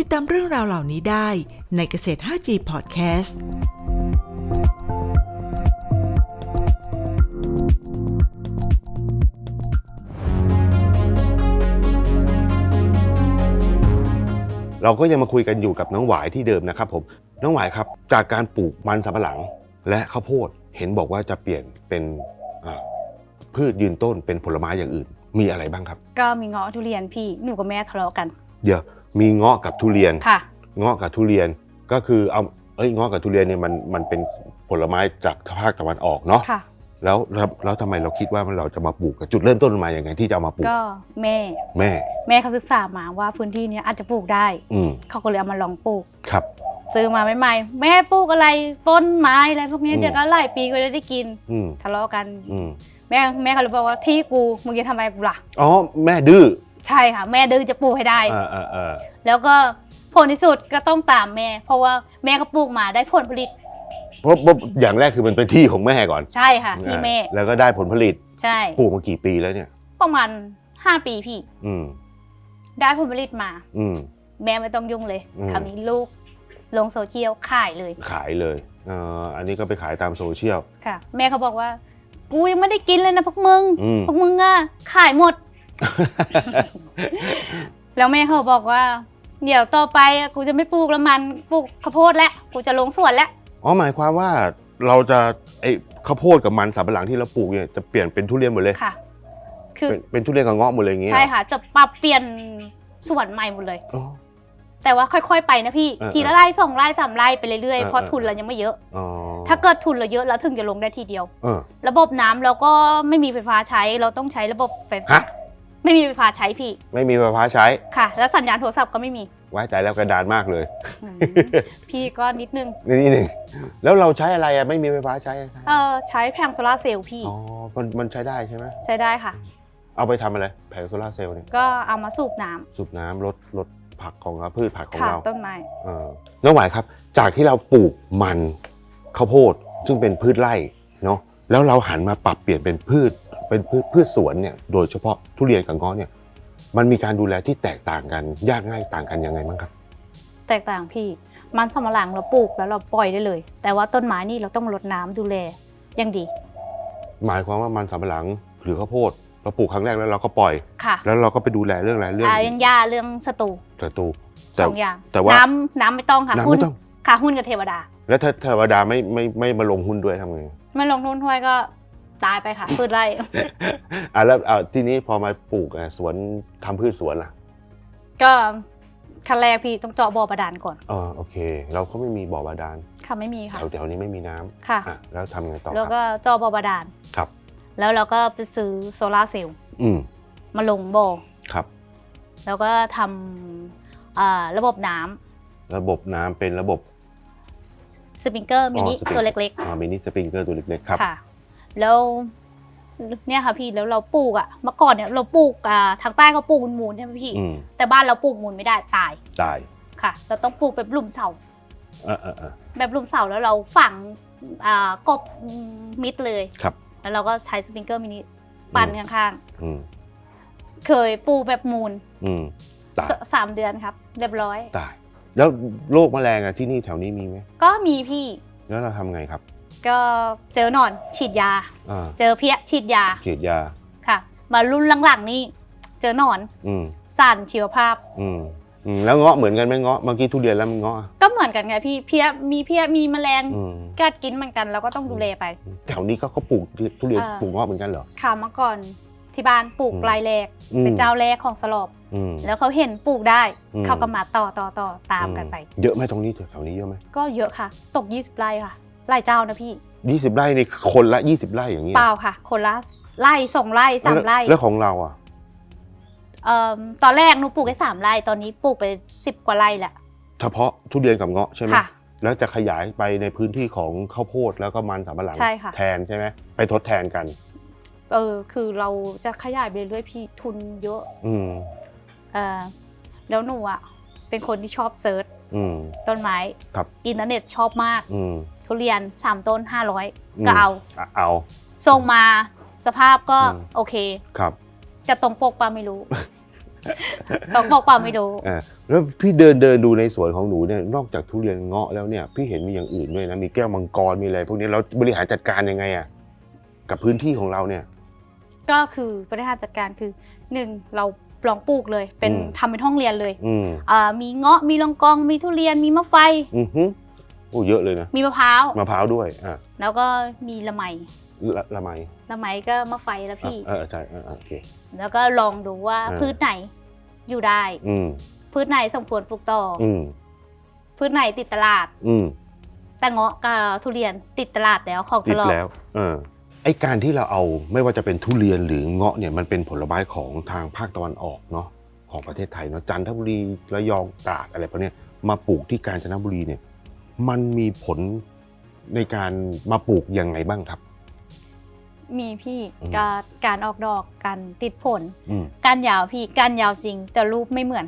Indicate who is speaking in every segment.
Speaker 1: ติดตามเรื่องราวเหล่านี้ได้ในเกษตร 5G Podcast
Speaker 2: เราก็ยังมาคุยกันอยู่กับน้องหวายที่เดิมนะครับผม น้องหวายครับ จากการปลูกมันสำปะหลังและข้าวโพดเห็นบอกว่าจะเปลี่ยนเป็นอ่าพืชยืนต้นเป็นผลไม้อย่างอื่น มีอะไรบ้างครับ
Speaker 3: ก็มีเงาะทุเรียนพี่หนูกับแม่ทะเลาะกัน
Speaker 2: เดี๋ยว มีเงาะกับทุเรียน
Speaker 3: ค่ะ
Speaker 2: เงาะกับทุเรียนก็คือเอาเอ้ยเงาะกับทุเรียนเนี่ยมันมันเป็นผลไม้จากภาคตะวันออกเนาะ
Speaker 3: ค่ะ
Speaker 2: แล้วแล้วแล้วทำไมเราคิดว่าเราจะมาปลูกกับจุดเริ่มต้นมันมาอย่างไงที่จะเอามาปลูก
Speaker 3: ก็แม่
Speaker 2: แม่
Speaker 3: แม่เขาศึกษามาว่าพื้นที่เนี้ยอาจจะปลูกได้
Speaker 2: อืม
Speaker 3: เขาก็เลยเอามาลองปลูก
Speaker 2: ครับ
Speaker 3: ซื้อมาใหม่ๆแม่ปลูกอะไรต้นไม้อะไรพวกนี้
Speaker 2: อืม
Speaker 3: เดี๋ยวก็หลายปีก็จะได้กิน
Speaker 2: อืม
Speaker 3: ทะเลาะกัน
Speaker 2: อืม
Speaker 3: แม่แม่เขาเลยบอกว่าที่กูมึงจะทำไมกูล่ะ
Speaker 2: อ๋อแม่ดื้อ
Speaker 3: ใช่ค่ะ แม่ดื้อจะปลูกให้ได้
Speaker 2: อ่าอ่าอ่า
Speaker 3: แล้วก็ผลที่สุดก็ต้องตามแม่ เพราะว่าแม่ก็ปลูกมาได้ผลผลิต
Speaker 2: เพราะเพราะอย่างแรกคือมันเป็นที่ของแม่ก่อน
Speaker 3: ใช่ค่ะ ที่แม่
Speaker 2: อ่าแล้วก็ได้ผลผลิต
Speaker 3: ใช่
Speaker 2: ปลูกมากี่ปีแล้วเนี่ย
Speaker 3: ประมาณห้าปีพี่
Speaker 2: อืม
Speaker 3: ได้ผลผลิตมา
Speaker 2: อืม
Speaker 3: แม่ไม่ต้องยุ่งเลย
Speaker 2: อืม
Speaker 3: คราวนี้ลูกลงโซเชียลขายเลย
Speaker 2: ขายเลยเอ่ออันนี้ก็ไปขายตามโซเชียล
Speaker 3: ค่ะ แม่เขาบอกว่ากูยังไม่ได้กินเลยนะพวกมึง
Speaker 2: อืม
Speaker 3: พวกมึงอะขายหมด แล้วแม่เขาบอกว่า เดี๋ยวต่อไปอะกูจะไม่ปลูกละมันปลูกข้าวโพดแล้วกูจะลงสวนแล้ว
Speaker 2: อ๋อหมายความว่าเราจะไอ้ข้าวโพดกับมันสำปะหลังที่เราปลูกเนี่ยจะเปลี่ยนเป็นทุเรียนหมดเลย
Speaker 3: ค่ะ คือ
Speaker 2: เป็นเป็นทุเรียนกับเงาะหมดเลยอย่างเงี้ย
Speaker 3: ใช่ค่ะ จะปรับเปลี่ยนสวนใหม่หมดเลย
Speaker 2: อ๋อ
Speaker 3: แต่ว่าค่อยๆไปนะพี่
Speaker 2: เออ
Speaker 3: ทีละไร่สองไร่สามไร่ไปเรื่อย
Speaker 2: เออ
Speaker 3: ๆเพราะ
Speaker 2: เออ
Speaker 3: ทุนเรายังไม่เยอะ
Speaker 2: อ๋อ
Speaker 3: ถ้าเกิดทุนเราเยอะเราถึงจะลงได้ทีเดียว
Speaker 2: เออ
Speaker 3: ระบบน้ำเราก็ไม่มีไฟฟ้าใช้เราต้องใช้ระบบไฟฟ้า
Speaker 2: ฮะ
Speaker 3: ไม่มีไฟฟ้าใช้พี่
Speaker 2: ไม่มีไฟฟ้าใช้
Speaker 3: ค่ะ แล้วสัญญาณโทรศัพท์ก็ไม่มี
Speaker 2: ไว้ใจแล้วกระดานมากเลย
Speaker 3: อืมพี่ก็นิดนึง
Speaker 2: นี่นี่หนึ่งแล้วเราใช้อะไรอะไม่มีไฟฟ้าใช้
Speaker 3: เออใช้แผงโซลาร์เซลล์พี่
Speaker 2: อ๋อมันมันใช้ได้ใช่ไหม
Speaker 3: ใช้ได้ค่ะ
Speaker 2: เอาไปทำอะไรแผงโซลาร์เซลล์เนี่ย
Speaker 3: ก็เอามาสูบน้ำ
Speaker 2: สูบน้ำลดลดผักของเราพืชผักของ
Speaker 3: ค่ะ
Speaker 2: เรา
Speaker 3: ต้นไม้
Speaker 2: เออน้องหวายครับ จากที่เราปลูกมันข้าวโพดซึ่งเป็นพืชไร่เนาะแล้วเราหันมาปรับเปลี่ยนเป็นพืช เป็นพืชพืชสวนเนี่ยโดยเฉพาะทุเรียนกับเงาะเนี่ยมันมีการดูแลที่แตกต่างกันยากง่ายต่างกันยังไงบ้างครับ
Speaker 3: แตกต่างพี่ มันสำปะหลังเราปลูกแล้วเราปล่อยได้เลย แต่ว่าต้นไม้นี่เราต้องรดน้ำดูแลอย่างดี
Speaker 2: หมายความว่ามันสำปะหลังหรือข้าวโพดเราปลูกครั้งแรกแล้วเราก็ปล่อย
Speaker 3: ค่ะ
Speaker 2: แล้วเราก็ไปดูแลเรื่องอะไรเรื่อง
Speaker 3: อ่าเรื่องหญ้าเรื่องศัตรู
Speaker 2: ศัตรู
Speaker 3: ส
Speaker 2: แต่
Speaker 3: องอย่าง
Speaker 2: แต่ว่า
Speaker 3: น้ำน้ำไม่ต้องค่ะ
Speaker 2: น้ำ
Speaker 3: หุ้น
Speaker 2: ไม่ต้อง
Speaker 3: ค่ะหุ้นกับเทวดา
Speaker 2: แล้วถ้าเทวดาไม่ไม่ไม่มาลงหุ้นด้วยทำไง
Speaker 3: ไม่ลงทุนถ้วยก็ ตายไปค่ะ พืชไร่
Speaker 2: อะแล้วอะทีนี้พอมาปลูกอะสวนทำพืชสวนล่ะ
Speaker 3: ก็ขั้นแรกพี่ต้องเจาะบ่อบาดาลก่อน
Speaker 2: เออโอเค เราก็ไม่มีบ่อบาดาล
Speaker 3: ค่ะไม่มี
Speaker 2: แถ
Speaker 3: ค่ะ
Speaker 2: วแถวนี้ไม่มีน้ำ
Speaker 3: ค่ะ
Speaker 2: อะแล้วทำไงต่อ
Speaker 3: แล้ว
Speaker 2: ค
Speaker 3: ก็
Speaker 2: รับ
Speaker 3: เจาะบ่อบาดาล
Speaker 2: ครับ
Speaker 3: แล้วเราก็ไปซื้อโซลาร์เซลล์
Speaker 2: อืม
Speaker 3: มาลงบ่อ
Speaker 2: ครับ
Speaker 3: แล้วก็ทำอ่าระบบน้ำ
Speaker 2: ระบบน้ำเป็นระบบ
Speaker 3: สปริงเกอร์มินิ
Speaker 2: อ๋อสปริง
Speaker 3: ตัวเล็ก
Speaker 2: อ่ามินิสปริงเกอร์ตัวเล็กๆครับ
Speaker 3: ๆ ค่ะ แล้วเนี่ยค่ะพี่แล้วเราปลูกอะเมื่อก่อนเนี่ยเราปลูกอ่าทางใต้เขาปลูกมูลๆใช่ไหมพี่
Speaker 2: อืม
Speaker 3: แต่บ้านเราปลูกมูลไม่ได้ตาย
Speaker 2: ตาย
Speaker 3: ค่ะ เราต้องปลูกแบบหลุมเสา
Speaker 2: เออเออเออ
Speaker 3: แบบหลุมเสาแล้วเราฝังอ่ากบมิดเลย
Speaker 2: ครับ
Speaker 3: แล้วเราก็ใช้สปริงเกอร์มินิปั่นข้าง
Speaker 2: อืม
Speaker 3: ๆ เคยปลูกแบบมูล
Speaker 2: อืม ตาย
Speaker 3: สสามเดือนครับ เรียบร้อย
Speaker 2: ตาย แล้วโรคแมลงอะที่นี่แถวนี้มีไหม
Speaker 3: ก็มีพี่
Speaker 2: แล้วเราทำไงครับ
Speaker 3: ก็เจอหนอนฉีดยา
Speaker 2: อ่า
Speaker 3: เจอเพี้ยฉีดยา
Speaker 2: ฉีดยา
Speaker 3: ค่ะ มารุ่นหลังๆนี่เจอหนอน
Speaker 2: อืม
Speaker 3: สารชีวภาพ
Speaker 2: อืมอืมแล้วเงาะเหมือนกันไหมเงาะเมื่อกี้ทุเรียนแล้วมันเงาะอะ
Speaker 3: ก็เหมือนกันไงพี่เพี้ยมีเพี้ยมีแมลง
Speaker 2: อืม
Speaker 3: กัดกินเหมือนกันเราก็ต้องดูแลไป
Speaker 2: แถวนี้ก็เขาปลูกทุเรียน
Speaker 3: อ่า
Speaker 2: ปลูกเงาะเหมือนกันเหรอ
Speaker 3: ค่ะเมื่อก่อนที่บ้านปลูก
Speaker 2: อืม
Speaker 3: รายแรก
Speaker 2: อืม
Speaker 3: เป็นเจ้าแรกของสลอบ
Speaker 2: อืม
Speaker 3: แล้วเขาเห็นปลูกได้
Speaker 2: อืม
Speaker 3: เขาก็มาต่อต่อต่อตามกันไป
Speaker 2: อืเยอะไหมตรงนี้แถวนี้เยอะไหม
Speaker 3: ก็เยอะค่ะ ตก 20ไร่ค่ะ ไร่เจ้านะพี่
Speaker 2: ยี่สิบไร่ในคนละยี่สิบไร่อย่างเงี้ย
Speaker 3: เปล่าค่ะ คนละไร่สองไร่สามไร่
Speaker 2: แล้วแล้วของเราอะ
Speaker 3: เอ่อตอนแรกหนูปลูกแค่สามไร่ตอนนี้ปลูกไปสิบกว่าไร่แหละ
Speaker 2: เฉพาะทุเรียนกับเงาะใช่ไหม
Speaker 3: ค่ะ
Speaker 2: แล้วจะขยายไปในพื้นที่ของข้าวโพดแล้วก็มันสำปะหลัง
Speaker 3: ใช่ค่ะ
Speaker 2: แทนใช่ไหมไปทดแทนกัน
Speaker 3: เออคือเราจะขยายไปเรื่อยๆพี่ทุนเยอะ
Speaker 2: อืม
Speaker 3: เออแล้วหนูอะเป็นคนที่ชอบเซิร์ช
Speaker 2: อืม
Speaker 3: ต้นไม้
Speaker 2: ครับ
Speaker 3: อินเทอร์เน็ตชอบมาก
Speaker 2: อืม
Speaker 3: ทุเรียนสามต้นห้าร้อย
Speaker 2: อืม
Speaker 3: ก็เอา
Speaker 2: อะเอา
Speaker 3: ส่งมาสภาพก็
Speaker 2: อืม
Speaker 3: โอเค
Speaker 2: ครับ
Speaker 3: จะตรงปกป่ะไม่รู้ ตรงปกป่ะไม่รู้
Speaker 2: อ่าแล้วพี่เดินเดินดูในสวนของหนูเนี่ยนอกจากทุเรียนเงาะแล้วเนี่ย พี่เห็นมีอย่างอื่นด้วยนะมีแก้วมังกรมีอะไรพวกนี้เราบริหารจัดการยังไงอะกับพื้นที่ของเราเนี่ย
Speaker 3: ก็คือบริหารจัดการคือหนึ่งเราลองปลูกเลย เป็น
Speaker 2: อืม
Speaker 3: ทำเป็นห้องเรียนเลย
Speaker 2: อืม
Speaker 3: อ่ามีเงาะมีลองกองมีทุเรียนมีมะไฟ
Speaker 2: อือฮึ โอ้เยอะเลยนะ
Speaker 3: มีมะพร้าว
Speaker 2: มะพร้าวด้วยอะ
Speaker 3: แล้วก็มีละไม
Speaker 2: ละละไม
Speaker 3: ละไมก็มะไฟแล้ว
Speaker 2: อะ
Speaker 3: พี่
Speaker 2: เออใช่เออโอเค
Speaker 3: แล้วก็ลองดูว่า
Speaker 2: เออ
Speaker 3: พืชไหนอยู่ได้
Speaker 2: อืม
Speaker 3: พืชไหนสมควรปลูกต่ออ
Speaker 2: อืม
Speaker 3: พืชไหนติดตลาด
Speaker 2: อืม
Speaker 3: แต่เงาะกับทุเรียนติดตลาดแล้วของต
Speaker 2: ติด
Speaker 3: ลอด
Speaker 2: แล้วเออไอการที่เราเอาไม่ว่าจะเป็นทุเรียนหรือเงาะเนี่ยมันเป็นผลไม้ของทางภาคตะวันออกเนาะของประเทศไทยเนาะจันทบุรีระยองตราดอะไรพวกเนี้ยมาปลูกที่กาญจนบุรีเนี่ย มันมีผลในการมาปลูกยังไงบ้างครับ
Speaker 3: มีพี่
Speaker 2: อืม
Speaker 3: การการออกดอกการติดผล
Speaker 2: อืม
Speaker 3: การยาวพี่การยาวจริง แต่รูปไม่เหมือน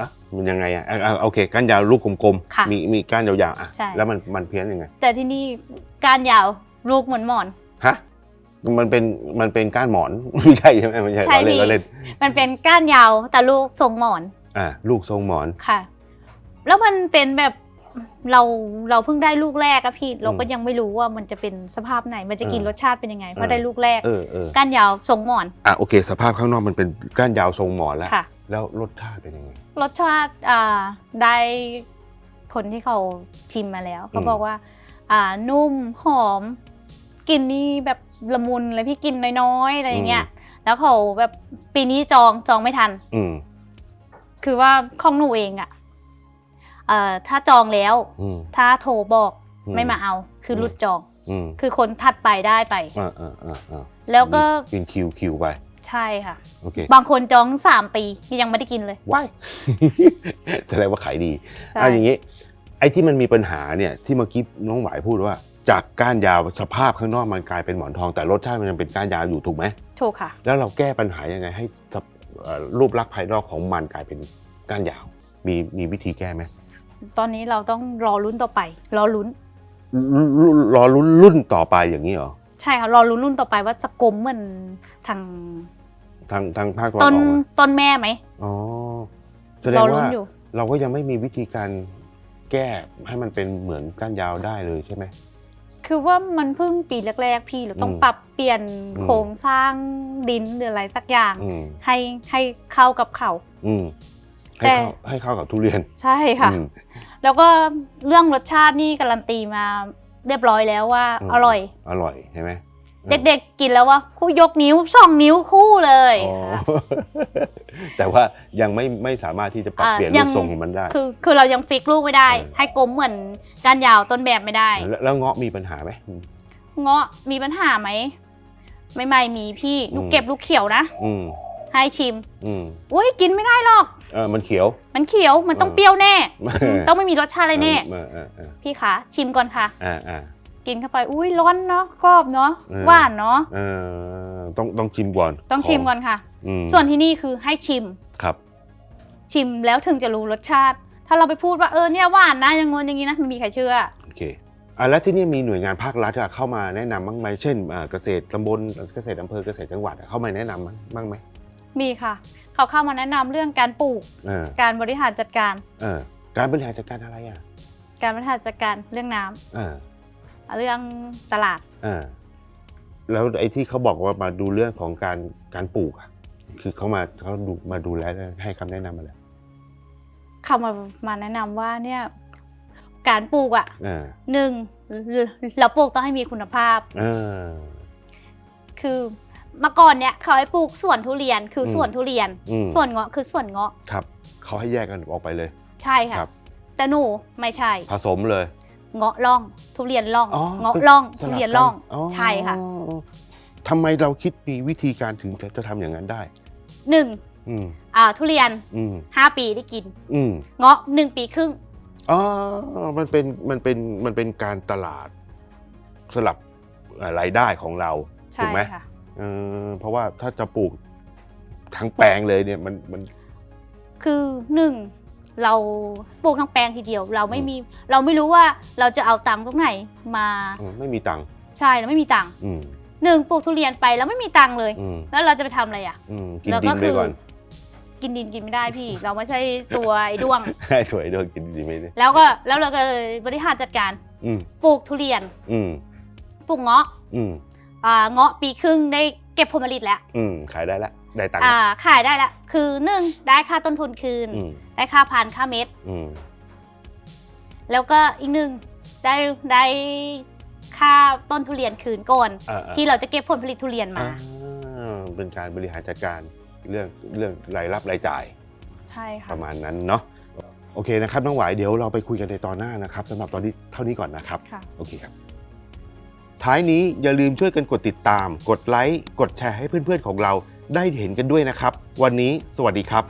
Speaker 2: อะมันยังไงอะอะอะโอเคก้านยาวลูกกลม
Speaker 3: ค่ะ
Speaker 2: มีมีก้านยาวๆอะ
Speaker 3: ใช่
Speaker 2: แล้วมันมันเพี้ยนยังไง
Speaker 3: แต่ที่นี่การยาวลูกเหมือนหมอน
Speaker 2: ฮะมันเป็นมันเป็นก้านหมอน ไม่ใช่ใช่ไหมไม่ใช่
Speaker 3: ใช่
Speaker 2: เราเล่น
Speaker 3: พี่
Speaker 2: เราเล่น
Speaker 3: มันเป็นก้านยาวแต่ลูกทรงหมอน
Speaker 2: อะลูกทรงหมอน
Speaker 3: ค่ะ แล้วมันเป็นแบบ เราเราเพิ่งได้ลูกแรกอะพี่เราก็
Speaker 2: อืม
Speaker 3: ยังไม่รู้ว่ามันจะเป็นสภาพไหนมันจะกิน
Speaker 2: เออ
Speaker 3: รสชาติเป็นยังไงเพ
Speaker 2: เอ
Speaker 3: ราะ
Speaker 2: อ
Speaker 3: ได้ลูกแรก
Speaker 2: เออเออ
Speaker 3: ก้านยาวทรงหมอน
Speaker 2: อะโอเค สภาพข้างนอกมันเป็นก้านยาวทรงหมอนแล้ว
Speaker 3: ค่ะ
Speaker 2: แล้วรสชาติเป็นยังไง
Speaker 3: รสชาติอ่าได้คนที่เขาชิมมาแล้วเขา
Speaker 2: อืม
Speaker 3: บอกว่า อ่านุ่มหอมกลินนี่แบบละมุนเลยพี่กินน้อยๆอะไรอย่างเงี้ย แล้วเขาแบบปีนี้จองจองไม่ทัน
Speaker 2: อืม
Speaker 3: คือว่าของหนูเองอะเอ่อ ถ้าจองแล้ว
Speaker 2: อืม
Speaker 3: ถ้าโทรบอก
Speaker 2: อืม
Speaker 3: ไม่มาเอา คืออ
Speaker 2: ม
Speaker 3: หลุดจอง
Speaker 2: อืม
Speaker 3: คือคนถัดไปได้ไป
Speaker 2: อ่าอ่าอ่าอ่า
Speaker 3: แล้วก็
Speaker 2: กินคิวคิวไป
Speaker 3: ใช่ค่ะ
Speaker 2: โอเค
Speaker 3: บางคนจองสามปียังไม่ได้กินเลย
Speaker 2: ว้ายแสดงว่าขายดี
Speaker 3: ใช่
Speaker 2: อะอย่างนี้ ไอ้ที่มันมีปัญหาเนี่ยที่เมื่อกี้น้องหวายพูดว่า จากก้านยาวสภาพข้างนอกมันกลายเป็นหมอนทองแต่รสชาติมันยังเป็นก้านยาวอยู่ถูกไหม
Speaker 3: ถูกค่ะ
Speaker 2: แล้วเราแก้ปัญหายังไงให้กับเอ่อรูปลักษณ์ภายนอกของมันกลายเป็นก้านยาว มีมีวิธีแก้ไหม
Speaker 3: ตอนนี้เราต้องรอลุ้นต่อไป รอลุ้น
Speaker 2: รุ่นรุ่นรอรุ่นรุ่นต่อไปอย่างนี้เหรอ
Speaker 3: ใช่ค่ะรอลุ้นรุ่นต่อไปว่าจะกลมเหมือนทาง
Speaker 2: ทางทางภาคตะวัน
Speaker 3: ต้
Speaker 2: อนอกไหม
Speaker 3: ต้นแม่ไหม
Speaker 2: อ๋อแสด
Speaker 3: รงอลุ้
Speaker 2: ว่าน
Speaker 3: อยู่
Speaker 2: เราก็ยังไม่มีวิธีการแก้ให้มันเป็นเหมือนก้านยาวได้เลยใช่ไหม
Speaker 3: คือว่ามันเพิ่งปีแรกๆพี่เราต้อง
Speaker 2: อืม
Speaker 3: ปรับเปลี่ยน
Speaker 2: อืม
Speaker 3: โครงสร้างดินหรืออะไรสักอย่าง
Speaker 2: อืม
Speaker 3: ให้ให้เข้ากับเขา
Speaker 2: อืม ให้
Speaker 3: แต่
Speaker 2: เข้าให้เข้ากับทุเรียน
Speaker 3: ใช่ค่ะ
Speaker 2: อืม
Speaker 3: แล้วก็เรื่องรสชาตินี่การันตีมาเรียบร้อยแล้วว่า
Speaker 2: อืม
Speaker 3: อร่อย
Speaker 2: อร่อยใช่ไหม
Speaker 3: เด็กๆกินแล้วว่าคู่ยกนิ้วสองนิ้วคู่เลย
Speaker 2: อ๋อ
Speaker 3: ค่ะ
Speaker 2: แต่ว่ายังไม่ไม่สามารถที่จะปรับ
Speaker 3: อ่า
Speaker 2: เปลี่ยน
Speaker 3: ยั
Speaker 2: รู
Speaker 3: ง
Speaker 2: ปทรงของมันได้
Speaker 3: คือคือเรายังฟิกลูกไม่ได้
Speaker 2: เออ
Speaker 3: ให้กลมเหมือนก้านยาวต้นแบบไม่ได้
Speaker 2: แล้วแล้วเงาะมีปัญหาไหม
Speaker 3: เงาะมีปัญหาไหมไม่ไม่มีพี่ลูก
Speaker 2: อืม
Speaker 3: เก็บลูกเขียวนะ
Speaker 2: อืม
Speaker 3: ให้ชิม
Speaker 2: อืม
Speaker 3: อุ้ยกินไม่ได้หรอก
Speaker 2: เออมันเขียว
Speaker 3: มันเขียวมันต้อง
Speaker 2: เออ
Speaker 3: เปรี้ยวแน่
Speaker 2: เออ
Speaker 3: ต้องไม่มีรสชาติอะไรแน่
Speaker 2: เออเออเออ
Speaker 3: พี่คะชิมก่อนค่ะ
Speaker 2: อ่าอ่า
Speaker 3: กินเข้าไป อุ้ยร้อนเนาะกรอบเนาะ
Speaker 2: เออ
Speaker 3: หวานเนาะ
Speaker 2: เออต้องต้องชิมก่อน
Speaker 3: ต้องชิมก่อนค่ะ
Speaker 2: อืม
Speaker 3: ส่วนที่นี่คือให้ชิม
Speaker 2: ครับ
Speaker 3: ชิมแล้วถึงจะรู้รสชาติ ถ้าเราไปพูดว่าเออเนี่ยหวานนะอย่างงนอย่างนี้นะไม่มีใครเชื่อ
Speaker 2: โอเคอะแล้วที่นี่มีหน่วยงานภาครัฐอะเข้ามาแนะนำบ้างไหมเช่นอ่าเกษตรตำบลเกษตรอำเภอเกษตรจังหวัดอะเข้ามาแนะนำบ้างไหม
Speaker 3: มีค่ะ เขาเข้ามาแนะนำเรื่องการปลูก
Speaker 2: เออ
Speaker 3: การบริหารจัดการ
Speaker 2: เออการบริหารจัดการอะไรอะ
Speaker 3: การบริหารจัดการเรื่องน้ำ
Speaker 2: เออ
Speaker 3: เรื่องตลาด
Speaker 2: เออแล้วไอ้ที่เขาบอกว่ามาดูเรื่องของการการปลูกอะคือเขามาเขาดูมาดูแลให้คำแนะนำอะไร
Speaker 3: เข้ามามาแนะนำว่าเนี่ย การปลูกอะ
Speaker 2: เออ
Speaker 3: หนึ่งเราปลูกต้องให้มีคุณภาพ
Speaker 2: เออ
Speaker 3: คือ เมื่อก่อนเนี่ยเขาให้ปลูกสวนทุเรียนคืออ
Speaker 2: ม
Speaker 3: สวนทุเรียน
Speaker 2: อืม
Speaker 3: สวนเงาะคือสวนเงาะ
Speaker 2: ครับเขาให้แยกกันออกไปเลย
Speaker 3: ใช่ค่ะ
Speaker 2: ครับ
Speaker 3: แต่หนูไม่ใช่
Speaker 2: ผสมเลย
Speaker 3: เงาะล่อง ทุเรียนล่อง
Speaker 2: อ๋อ
Speaker 3: เงาะ
Speaker 2: เป็น
Speaker 3: ล่อง
Speaker 2: ส
Speaker 3: ทุ
Speaker 2: ลับ
Speaker 3: เรียน
Speaker 2: กั
Speaker 3: ล่อง
Speaker 2: อ๋อ
Speaker 3: ใช่ค่ะ
Speaker 2: ทำไมเราคิดมีวิธีการถึงจะจะทำอย่างนั้นได้
Speaker 3: หนึ่ง
Speaker 2: อืม
Speaker 3: อ่าทุเรียน
Speaker 2: อืม
Speaker 3: ห้าปีได้กิน
Speaker 2: อืม
Speaker 3: เงาะหนึ่งปีครึ่ง
Speaker 2: อ๋อมันเป็นมันเป็นมันเป็นการตลาดสลับเอ่อรายได้ของเรา
Speaker 3: ใช่
Speaker 2: ถูกไหม
Speaker 3: ค่ะ
Speaker 2: เออเพราะว่าถ้าจะปลูกทั้งแปลงเลยเนี่ยมันมัน
Speaker 3: คือหนึ่งเราปลูกทั้งแปลงทีเดียว เราไม่มีเราไม่รู้ว่าเราจะเอาตังค์ตรงไหนมา
Speaker 2: อืมไม่มีตังค์
Speaker 3: ใช่เราไม่มีตังค์
Speaker 2: อืม
Speaker 3: หนึ่งปลูกทุเรียนไปแล้วไม่มีตังค์เลย
Speaker 2: อืม
Speaker 3: แล้วเราจะไปทำอะไรอะ
Speaker 2: อืมกิน
Speaker 3: แล้ว
Speaker 2: ดิ
Speaker 3: ก็
Speaker 2: นไป
Speaker 3: คือ
Speaker 2: ก่อน
Speaker 3: กินดินกินไม่ได้พี่ เราไม่ใช่ตัวไอ้ด้วง
Speaker 2: ให้ถวยด้วยกินดินไม่ได้
Speaker 3: แล้วก็แล้วเราก็เลยบริหารจัดการ
Speaker 2: อืม
Speaker 3: ปลูกทุเรียน
Speaker 2: อืม
Speaker 3: ปลูกเงาะ
Speaker 2: อืม
Speaker 3: อ่า เงาะปีครึ่งได้เก็บผลผลิตแล้ว
Speaker 2: อืมขายได้ละได้ตังค์
Speaker 3: อ่าขายได้ละคือหนึ่งได้ค่าต้นทุนคืน
Speaker 2: อืม
Speaker 3: ได้ค่าพันธุ์ค่าเม็ด
Speaker 2: อืม
Speaker 3: แล้วก็อีกหนึ่งได้ได้ค่าต้นทุเรียนคืนก่อน
Speaker 2: อ่า
Speaker 3: ที่เราจะเก็บผลผลิตทุเรียนมา
Speaker 2: อ่าเป็นการบริหารจัดการเรื่องเรื่องรายรับรายจ่าย
Speaker 3: ใช่
Speaker 2: ป
Speaker 3: ค่ะ
Speaker 2: ระมาณนั้นเนาะโอเคนะครับน้องหวายเดี๋ยวเราไปคุยกันในตอนหน้านะครับสำหรับตอนนี้เท่านี้ก่อนนะครับ
Speaker 3: ค่ะ
Speaker 2: โอเคครับ ท้ายนี้อย่าลืมช่วยกันกดติดตาม กดไลค์ กดแชร์ให้เพื่อนๆของเราได้เห็นกันด้วยนะครับ วันนี้สวัสดีครับ